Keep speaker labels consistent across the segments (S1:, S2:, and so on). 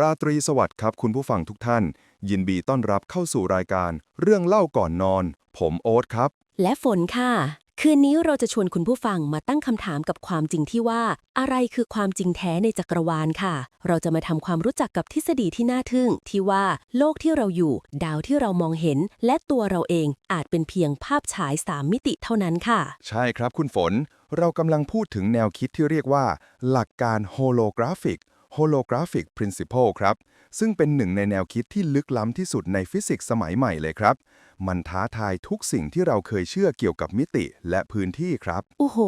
S1: ราตรีสวัสดิ์ครับคุณผู้ฟังทุกท่าน ยินดีต้อนรับเข้าสู่รายการ เรื่องเล่าก่อนนอน ผมโอ๊ตครับ
S2: และฝนค่ะ คืนนี้เราจะชวนคุณผู้ฟังมาตั้งคำถามกับความจริงที่ว่า อะไรคือความจริงแท้ในจักรวาลค่ะ เราจะมาทำความรู้จักกับทฤษฎีที่น่าทึ่ง ที่ว่าโลกที่เราอยู่ ดาวที่เรามองเห็น และตัวเราเองอาจเป็นเพียงภาพฉายสามมิติเท่านั้นค่ะ
S1: ใช่ครับคุณฝน เรากำลังพูดถึงแนวคิดที่เรียกว่า หลักการ holographic holographic principle ครับ ซึ่งเป็นหนึ่งในแนวคิดที่ลึกล้ำที่สุดในฟิสิกส์สมัยใหม่เลยครับ มันท้าทายทุกสิ่งที่เราเคยเชื่อเกี่ยวกับมิติและพื้นที่ครับ
S2: โอ้โห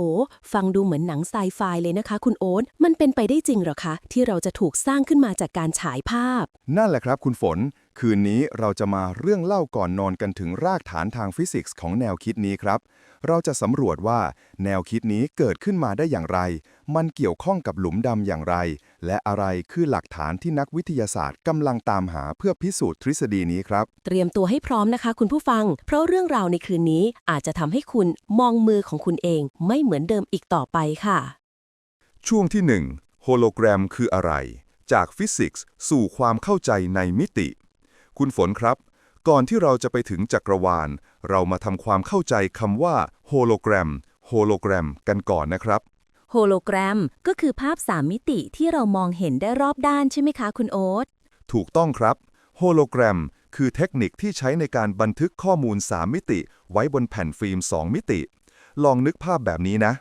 S2: ฟังดูเหมือนหนังไซไฟเลยนะคะ คุณโอ๊ตมันเป็นไปได้จริงเหรอคะ ที่เราจะถูกสร้างขึ้นมาจากการฉายภาพ
S1: นั่นแหละครับ คุณฝน คืนนี้เราจะมาเรื่องเล่าก่อนนอนกันถึงรากฐานทางฟิสิกส์ของแนวคิดนี้ครับ เราจะสำรวจว่าแนวคิดนี้เกิดขึ้นมาได้อย่างไร มันเกี่ยวข้องกับหลุมดำอย่างไร และอะไรคือหลักฐานที่นักวิทยาศาสตร์กำลังตามหาเพื่อพิสูจน์ทฤษฎีนี้ครับ
S2: เตรียมตัวให้พร้อมนะคะ คุณผู้ฟัง เพราะเรื่องราวในคืนนี้อาจจะทำให้คุณมองมือของคุณเองไม่เหมือนเดิมอีกต่อไปค่ะ
S1: ช่วงที่1โฮโลแกรมคืออะไร จากฟิสิกส์สู่ความเข้าใจในมิติ คุณฝนครับ ก่อนที่เราจะไปถึงจักรวาล เรามาทำความเข้าใจคำว่าโฮโลแกรมโฮโลแกรมกันก่อนนะครับ
S2: โฮโลแกรมก็คือภาพสามมิติที่เรามองเห็นได้รอบด้านใช่ไหมคะคุณโอ๊ต
S1: ถูกต้องครับโฮโลแกรมคือเทคนิคที่ใช้ในการบันทึกข้อมูล 3 มิติ ไว้บนแผ่นฟิล์ม 2 มิติ ลองนึกภาพแบบนี้นะ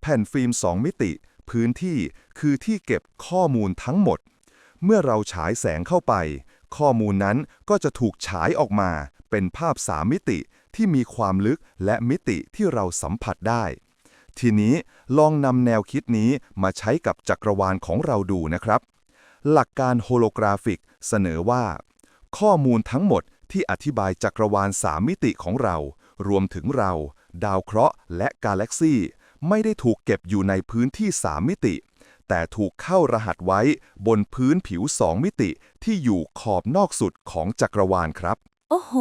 S1: แผ่นฟิล์ม 2 มิติ พื้นที่คือที่เก็บข้อมูลทั้งหมด เมื่อเราฉายแสงเข้าไป ข้อมูลนั้นก็จะถูกฉายออกมา เป็นภาพ3มิติที่มีความลึกและมิติที่เราสัมผัสได้ ทีนี้ลองนำแนวคิดนี้มาใช้กับจักรวาลของเราดูนะครับ หลักการโฮโลกราฟิกเสนอว่า ข้อมูลทั้งหมดที่อธิบายจักรวาล3มิติของเรา รวมถึงเรา ดาวเคราะห์และกาแล็กซี่ไม่ได้ถูกเก็บอยู่ในพื้นที่3มิติ แต่ถูกเข้ารหัสไว้บนพื้นผิว2มิติที่อยู่ขอบนอกสุดของจักรวาลครับ
S2: โอ้โห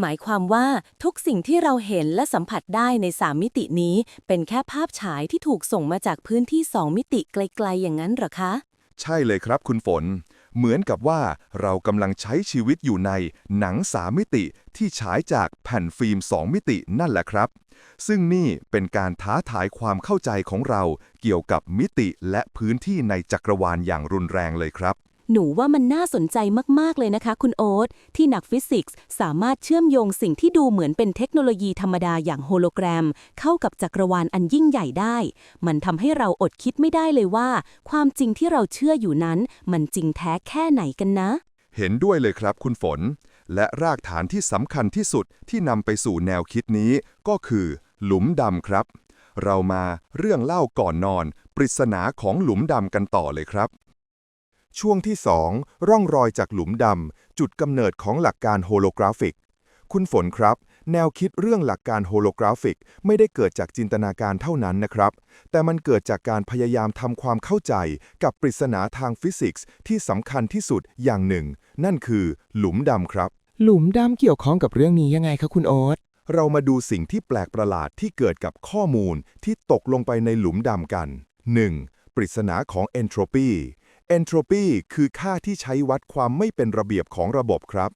S2: หมายความว่าทุกสิ่งที่เราเห็นและสัมผัสได้ใน3มิตินี้ เป็นแค่ภาพฉายที่ถูกส่งมาจากพื้นที่2มิติไกลๆอย่างนั้นเหรอคะ
S1: ใช่เลยครับคุณฝน เหมือนกับว่าเรากำลังใช้ชีวิตอยู่ในหนังสามมิติที่ฉายจากแผ่นฟิล์มสองมิตินั่นแหละครับ ซึ่งนี่เป็นการท้าทายความเข้าใจของเราเกี่ยวกับมิติและพื้นที่ในจักรวาลอย่างรุนแรงเลยครับ
S2: หนูว่ามันน่าสนใจมาก ๆ เลยนะคะ คุณโอ๊ตที่นักฟิสิกส์สามารถเชื่อมโยงสิ่งที่ดูเหมือนเป็นเทคโนโลยีธรรมดาอย่างโฮโลแกรม เข้ากับจักรวาลอันยิ่งใหญ่ได้ มันทำให้เราอดคิดไม่ได้เลยว่า ความจริงที่เราเชื่ออยู่นั้น มันจริงแท้แค่ไหนกันนะ
S1: เห็นด้วยเลยครับคุณฝน และรากฐานที่สำคัญที่สุดที่นำไปสู่แนวคิดนี้ ก็คือ หลุมดำครับ เรามาเรื่องเล่าก่อนนอน ปริศนาของหลุมดำกันต่อเลยครับ ช่วงที่ 2 ร่องรอยจากหลุมดำ จุดกำเนิดของหลักการโฮโลกราฟิก คุณฝนครับ แนวคิดเรื่องหลักการโฮโลกราฟิก ไม่ได้เกิดจากจินตนาการเท่านั้นนะครับ แต่มันเกิดจากการพยายามทำความเข้าใจกับปริศนาทางฟิสิกส์ที่สำคัญที่สุดอย่างหนึ่ง นั่นคือ หลุมดำครับ
S3: หลุมดำเกี่ยวข้องกับเรื่องนี้ยังไงคะคุณโอ๊ต
S1: เรามาดูสิ่งที่แปลกประหลาดที่เกิดกับข้อมูลที่ตกลงไปในหลุมดำกัน 1. ปริศนาของเอนโทรปี เอนโทรปีคือค่าที่ใช้วัดความไม่เป็นระเบียบของระบบครับ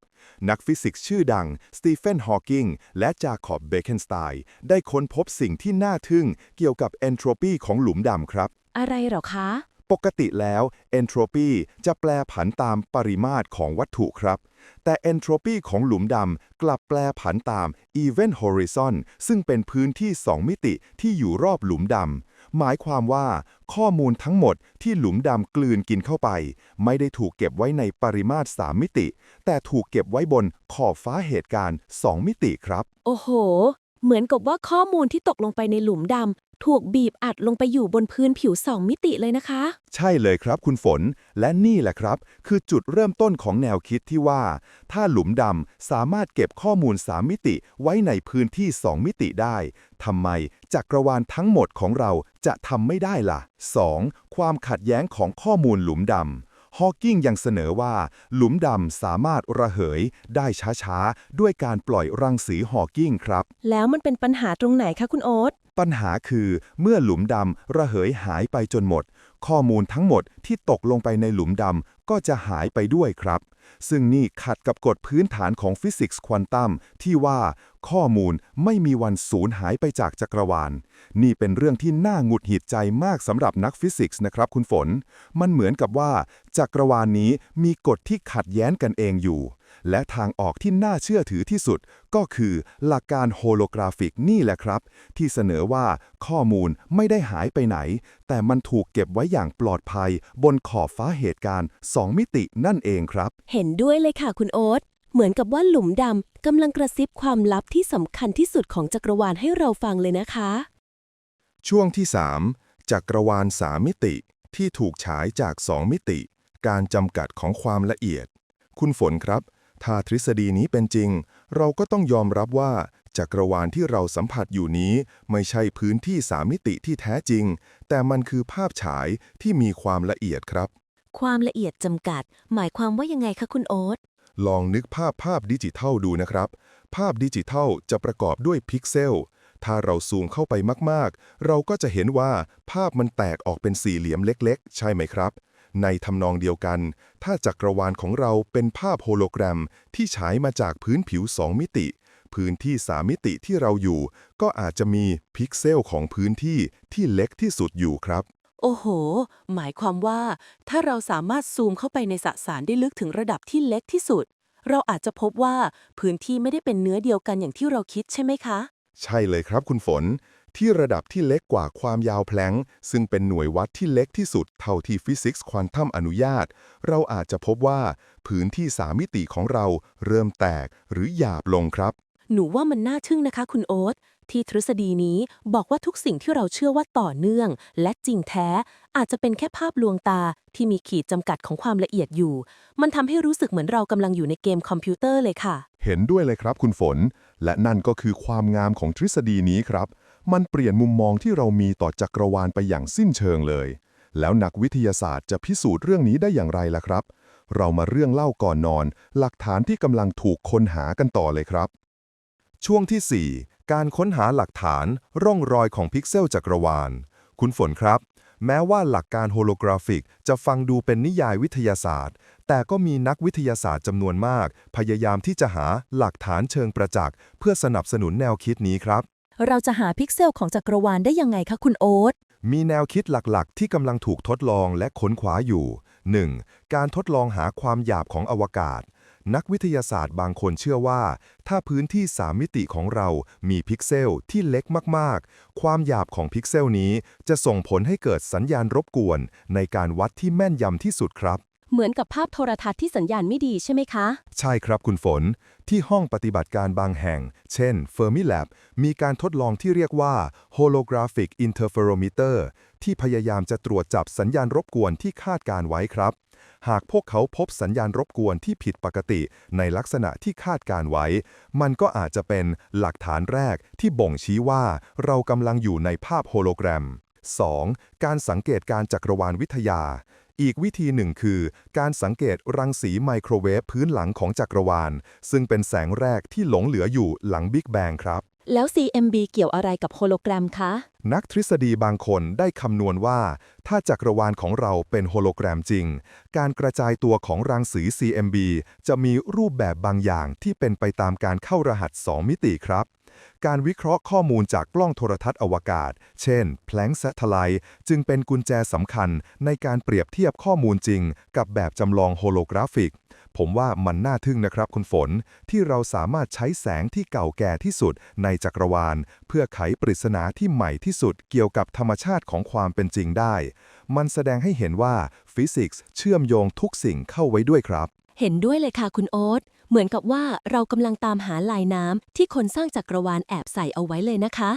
S1: นักฟิสิกส์ชื่อดังสตีเฟนฮอว์กิงและจาคอบเบเคนสไตน์ได้ค้นพบสิ่งที่น่าทึ่งเกี่ยวกับเอนโทรปีของหลุมดำครับ
S2: อะไรเหรอคะ
S1: ปกติแล้วเอนโทรปีจะแปลผันตามปริมาตรของวัตถุครับ แต่เอนโทรปีของหลุมดำกลับแปลผันตาม Event Horizon ซึ่งเป็นพื้นที่ 2 มิติที่อยู่รอบหลุมดำ หมายความว่าข้อมูลทั้งหมดที่หลุมดำกลืนกินเข้าไป ไม่ได้ถูกเก็บไว้ในปริมาตรสามมิติ แต่ถูกเก็บไว้บนขอบฟ้าเหตุการณ์ 2 มิติครับ
S2: โอ้โห เหมือนกับว่าข้อมูลที่ตกลงไปในหลุมดำ ถูกบีบอัดลงไปอยู่บนพื้นผิวสองมิติเลยนะคะ
S1: ใช่เลยครับคุณฝน และนี่แหละครับ คือจุดเริ่มต้นของแนวคิดที่ว่า ถ้าหลุมดำสามารถเก็บข้อมูล 3 มิติไว้ในพื้นที่ 2 มิติได้ทำไมจักรวาลทั้งหมดของเราจะทำไม่ได้ล่ะ 2. ความขัดแย้งของข้อมูลหลุมดำฮอว์กิงยังเสนอว่า หลุมดำสามารถระเหย ได้ช้าๆ ด้วยการปล่อยรังสีฮอว์กิงครับ
S2: แล้วมันเป็นปัญหาตรงไหนคะคุณโอ๊ต
S1: ปัญหาคือเมื่อหลุมดำระเหยหายไปจนหมด ข้อมูลทั้งหมดที่ตกลงไปในหลุมดำก็จะหายไปด้วยครับ ซึ่งนี่ขัดกับกฎพื้นฐานของฟิสิกส์ควอนตัมที่ว่าข้อมูลไม่มีวันสูญหายไปจากจักรวาล นี่เป็นเรื่องที่น่าหงุดหงิดใจมากสำหรับนักฟิสิกส์นะครับคุณฝน มันเหมือนกับว่า จักรวาลนี้มีกฎที่ขัดแย้งกันเองอยู่ และทางออกที่น่าเชื่อถือที่สุดก็คือหลักการโฮโลกราฟิกนี่แหละครับ ที่เสนอว่าข้อมูลไม่ได้หายไปไหน แต่มันถูกเก็บไว้อย่างปลอดภัย บนขอบฟ้าเหตุการณ์ 2 มิตินั่นเองครับ
S2: เห็นด้วยเลยค่ะคุณโอ๊ตเหมือนกับว่าหลุมดำกำลังกระซิบความลับที่สำคัญที่สุดของจักรวาลให้เราฟังเลยนะคะ
S1: ช่วงที่ 3 จักรวาลสามมิติที่ถูกฉายจาก 2 มิติ การจำกัดของความละเอียด คุณฝนครับ ถ้าทฤษฎีนี้เป็นจริง เราก็ต้องยอมรับว่าจักรวาลที่เราสัมผัสอยู่นี้ ไม่ใช่พื้นที่สามมิติที่แท้จริง แต่มันคือภาพฉายที่มีความละเอียดครับ
S2: ความละเอียดจำกัด หมายความว่ายังไงคะคุณโอ๊ต
S1: ลองนึกภาพภาพดิจิทัลดูนะครับ ภาพดิจิทัลจะประกอบด้วยพิกเซล ถ้าเราซูมเข้าไปมาก ๆ เราก็จะเห็นว่าภาพมันแตกออกเป็นสี่เหลี่ยมเล็ก ๆ ใช่ไหมครับ ในทำนองเดียวกัน ถ้าจักรวาลของเราเป็นภาพโฮโลแกรมที่ฉายมาจากพื้นผิว 2 มิติ พื้นที่3มิติที่เราอยู่ ก็อาจจะมีพิกเซลของพื้นที่ที่เล็กที่สุดอยู่ครับ
S4: โอ้โห หมายความว่า ถ้าเราสามารถซูมเข้าไปในสสารได้ลึกถึงระดับที่เล็กที่สุด เราอาจจะพบว่าพื้นที่ไม่ได้เป็นเนื้อเดียวกันอย่างที่เราคิดใช่ไหมคะ
S1: ใช่เลยครับคุณฝน ที่ระดับที่เล็กกว่าความยาวแพลงก์ซึ่งเป็นหน่วยวัดที่เล็กที่สุดเท่าที่ฟิสิกส์ควอนตัมอนุญาต เราอาจจะพบว่า พื้นที่สามมิติของเราเริ่มแตกหรือหยาบลงครับ
S4: หนูว่ามันน่าทึ่งนะคะ คุณโอ๊ตที่ทฤษฎีนี้บอกว่าทุกสิ่งที่เราเชื่อว่าต่อเนื่อง และจริงแท้ อาจจะเป็นแค่ภาพลวงตาที่มีขีดจำกัดของความละเอียดอยู่ มันทำให้รู้สึกเหมือนเรากำลังอยู่ในเกมคอมพิวเตอร์เลยค่ะ
S1: เห็นด้วยเลยครับคุณฝน และนั่นก็คือความงามของทฤษฎีนี้ครับ มันเปลี่ยนมุมมองที่เรามีต่อจักรวาลไปอย่างสิ้นเชิงเลย แล้วนักวิทยาศาสตร์จะพิสูจน์เรื่องนี้ได้อย่างไรล่ะครับ เรามาเรื่องเล่าก่อนนอน หลักฐานที่กำลังถูกค้นหากันต่อเลยครับ ช่วงที่ 4 การค้นหาหลักฐานร่องรอยของพิกเซลจักรวาล คุณฝนครับ แม้ว่าหลักการโฮโลกราฟิก จะฟังดูเป็นนิยายวิทยาศาสตร์ แต่ก็มีนักวิทยาศาสตร์จำนวนมาก พยายามที่จะหาหลักฐานเชิงประจักษ์ เพื่อสนับสนุนแนวคิดนี้ครับ
S4: เราจะหาพิกเซลของจักรวาลได้ยังไงคะคุณโอ๊ต
S1: มีแนวคิดหลักๆ ที่กำลังถูกทดลองและค้นคว้าอยู่ 1. การทดลองหาความหยาบของอวกาศ นักวิทยาศาสตร์บางคนเชื่อว่า ถ้าพื้นที่3มิติของเรามีพิกเซลที่เล็กมากๆ ความหยาบของพิกเซลนี้จะส่งผลให้เกิดสัญญาณรบกวน ในการวัดที่แม่นยำที่สุดครับ
S2: เหมือนกับภาพโทรทัศน์ที่สัญญาณไม่ดีใช่ไหมคะ
S1: ใช่ครับคุณฝน ที่ห้องปฏิบัติการบางแห่ง เช่น Fermilab มีการทดลองที่เรียกว่า Holographic Interferometer ที่พยายามจะตรวจจับสัญญาณรบกวนที่คาดการไว้ครับ หากพวกเขาพบสัญญาณรบกวนที่ผิดปกติในลักษณะที่คาดการไว้ มันก็อาจจะเป็นหลักฐานแรกที่บ่งชี้ว่าเรากำลังอยู่ในภาพโฮโลแกรม 2. การสังเกตการจักรวาลวิทยา อีกวิธีหนึ่งคือ การสังเกตรังสีไมโครเวฟพื้นหลังของจักรวาล ซึ่งเป็นแสงแรกที่หลงเหลืออยู่หลังบิ๊กแบงครับ
S2: แล้ว CMB เกี่ยวอะไรกับโฮโลแกรมคะ
S1: นักทฤษฎีบางคนได้คำนวณว่า ถ้าจักรวาลของเราเป็นโฮโลแกรมจริง การกระจายตัวของรังสี CMB จะมีรูปแบบบางอย่างที่เป็นไปตามการเข้ารหัส 2 มิติครับ การวิเคราะห์ข้อมูลจากกล้องโทรทัศน์อวกาศ เช่น แพลงก์ a t เทไลจึงเป็นกุญแจสำคัญในการเปรียบเทียบข้อมูลจริง กับแบบจำลองโฮโลกราฟิก ผมว่ามันน่าทึ่งนะครับคุณฝน ที่เราสามารถใช้แสงที่เก่าแก่ที่สุดในจักรวาล เพื่อไขปริศนาที่ใหม่ที่สุดเกี่ยวกับธรรมชาติของความเป็นจริงได้ มันแสดงให้เห็นว่าฟิสิกส์เชื่อมโยงทุกสิ่งเข้าไว้ด้วยครับ
S2: เห็นด้วยเลยค่ะคุณโอ๊ต เหมือนกับว่าเรากำลังตามหาลายน้ำที่คนสร้างจักรวาลแอบใส่เอาไว้เลยนะคะ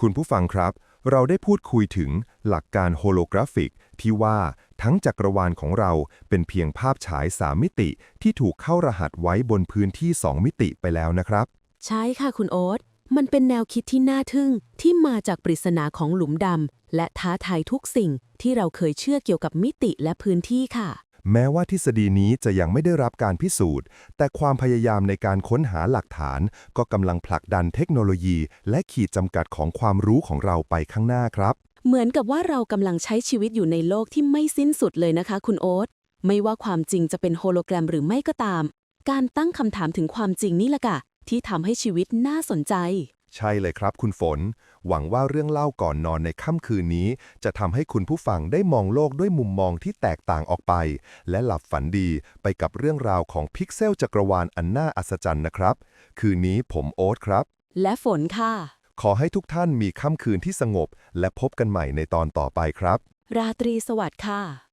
S1: คุณผู้ฟังครับ เราได้พูดคุยถึงหลักการโฮโลกราฟิก ที่ว่าทั้งจักรวาลของเราเป็นเพียงภาพฉาย3มิติ ที่ถูกเข้ารหัสไว้บนพื้นที่2มิติไปแล้วนะครับ
S4: ใช่ค่ะคุณโอ๊ตมันเป็นแนวคิดที่น่าทึ่งที่มาจากปริศนาของหลุมดำและท้าทายทุกสิ่งที่เราเคยเชื่อเกี่ยวกับมิติและพื้นที่ค่ะ
S1: แม้ว่าทฤษฎีนี้จะยังไม่ได้รับการพิสูจน์ แต่ความพยายามในการค้นหาหลักฐาน ก็กำลังผลักดันเทคโนโลยี และขีดจำกัดของความรู้ของเราไปข้างหน้าครับ
S2: เหมือนกับว่าเรากำลังใช้ชีวิตอยู่ในโลกที่ไม่สิ้นสุดเลยนะคะ คุณโอ๊ตไม่ว่าความจริงจะเป็นโฮโลแกรมหรือไม่ก็ตาม การตั้งคำถามถึงความจริงนี่แหละค่ะที่ทำให้ชีวิตน่าสนใจ
S1: ใช่เลยครับคุณฝน หวังว่าเรื่องเล่าก่อนนอนในค่ำคืนนี้ จะทำให้คุณผู้ฟังได้มองโลกด้วยมุมมองที่แตกต่างออกไป และหลับฝันดีไปกับเรื่องราวของพิกเซลจักรวาลอันน่าอัศจรรย์นะครับ คืนนี้ผมโอ๊ตครับ
S2: และฝนค่ะ
S1: ขอให้ทุกท่านมีค่ำคืนที่สงบ และพบกันใหม่ในตอนต่อไปครับ
S2: ราตรีสวัสดิ์ค่ะ